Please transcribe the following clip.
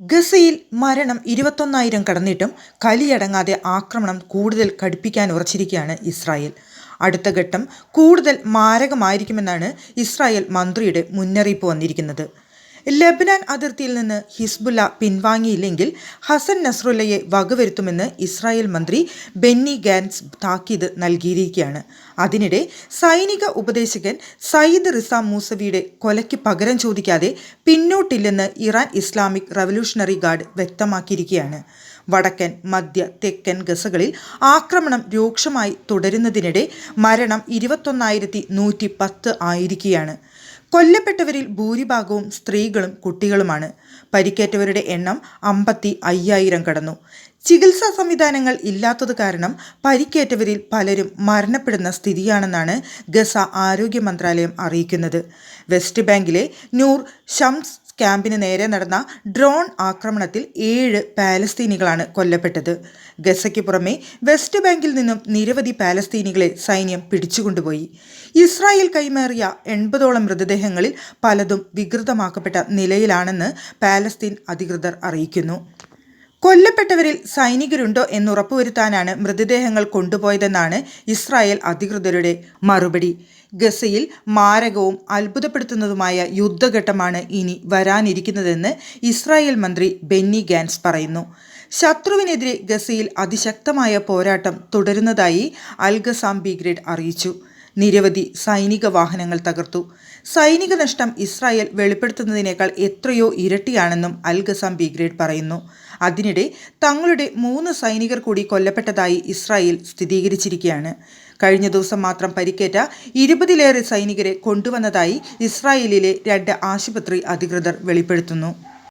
ഗസയിൽ മരണം ഇരുപത്തൊന്നായിരം കടന്നിട്ടും കലിയടങ്ങാതെ ആക്രമണം കൂടുതൽ കടുപ്പിക്കാൻ ഉറച്ചിരിക്കുകയാണ് ഇസ്രായേൽ. അടുത്ത ഘട്ടം കൂടുതൽ മാരകമായിരിക്കുമെന്നാണ് ഇസ്രായേൽ മന്ത്രിയുടെ മുന്നറിയിപ്പ് വന്നിരിക്കുന്നത്. ലബനാൻ അതിർത്തിയിൽ നിന്ന് ഹിസ്ബുല്ല പിൻവാങ്ങിയില്ലെങ്കിൽ ഹസൻ നസ്രുല്ലയെ വകവരുത്തുമെന്ന് ഇസ്രായേൽ മന്ത്രി ബെന്നി ഗാൻസ് താക്കീത് നൽകിയിരിക്കുകയാണ്. അതിനിടെ സൈനിക ഉപദേശകൻ സയ്യിദ് റിസാം മൂസവിയുടെ കൊലയ്ക്ക് പകരം ചോദിക്കാതെ പിന്നോട്ടില്ലെന്ന് ഇറാൻ ഇസ്ലാമിക് റവല്യൂഷണറി ഗാർഡ് വ്യക്തമാക്കിയിരിക്കുകയാണ്. വടക്കൻ മധ്യ തെക്കൻ ഗസകളിൽ ആക്രമണം രൂക്ഷമായി തുടരുന്നതിനിടെ മരണം ഇരുപത്തൊന്നായിരത്തി നൂറ്റി പത്ത് ആയിരിക്കുകയാണ്. കൊല്ലപ്പെട്ടവരിൽ ഭൂരിഭാഗവും സ്ത്രീകളും കുട്ടികളുമാണ്. പരിക്കേറ്റവരുടെ എണ്ണം അമ്പത്തി അയ്യായിരം കടന്നു. ചികിത്സാ സംവിധാനങ്ങൾ ഇല്ലാത്തത് കാരണം പരിക്കേറ്റവരിൽ പലരും മരണപ്പെടുന്ന സ്ഥിതിയാണെന്നാണ് ഗസ ആരോഗ്യ മന്ത്രാലയം അറിയിക്കുന്നത്. വെസ്റ്റ് ബാങ്കിലെ നൂർ ഷംസ് ക്യാമ്പിന് നേരെ നടന്ന ഡ്രോൺ ആക്രമണത്തിൽ ഏഴ് പാലസ്തീനികളാണ് കൊല്ലപ്പെട്ടത്. ഗസയ്ക്ക് പുറമെ വെസ്റ്റ് ബാങ്കിൽ നിന്നും നിരവധി പാലസ്തീനികളെ സൈന്യം പിടിച്ചുകൊണ്ടുപോയി. ഇസ്രായേൽ കൈമാറിയ എൺപതോളം മൃതദേഹങ്ങളിൽ പലതും വികൃതമാക്കപ്പെട്ട നിലയിലാണെന്ന് പാലസ്തീൻ അധികൃതർ അറിയിക്കുന്നു. കൊല്ലപ്പെട്ടവരിൽ സൈനികരുണ്ടോ എന്ന് ഉറപ്പുവരുത്താനാണ് മൃതദേഹങ്ങൾ കൊണ്ടുപോയതെന്നാണ് ഇസ്രായേൽ അധികൃതരുടെ മറുപടി. ഗസയിൽ മാരകവും അത്ഭുതപ്പെടുത്തുന്നതുമായ യുദ്ധഘട്ടമാണ് ഇനി വരാനിരിക്കുന്നതെന്ന് ഇസ്രായേൽ മന്ത്രി ബെന്നി ഗാൻസ് പറയുന്നു. ശത്രുവിനെതിരെ ഗസയിൽ അതിശക്തമായ പോരാട്ടം തുടരുന്നതായി അൽഗസാം ബിഗ്രേഡ് അറിയിച്ചു. നിരവധി സൈനിക വാഹനങ്ങൾ തകർത്തു. സൈനിക നഷ്ടം ഇസ്രായേൽ വെളിപ്പെടുത്തുന്നതിനേക്കാൾ എത്രയോ ഇരട്ടിയാണെന്നും അൽ ഗസാം ബിഗ്രേഡ് പറയുന്നു. അതിനിടെ തങ്ങളുടെ മൂന്ന് സൈനികർ കൂടി കൊല്ലപ്പെട്ടതായി ഇസ്രായേൽ സ്ഥിരീകരിച്ചിരിക്കുകയാണ്. കഴിഞ്ഞ ദിവസം മാത്രം പരിക്കേറ്റ ഇരുപതിലേറെ സൈനികരെ കൊണ്ടുവന്നതായി ഇസ്രായേലിലെ രണ്ട് ആശുപത്രി അധികൃതർ വെളിപ്പെടുത്തുന്നു.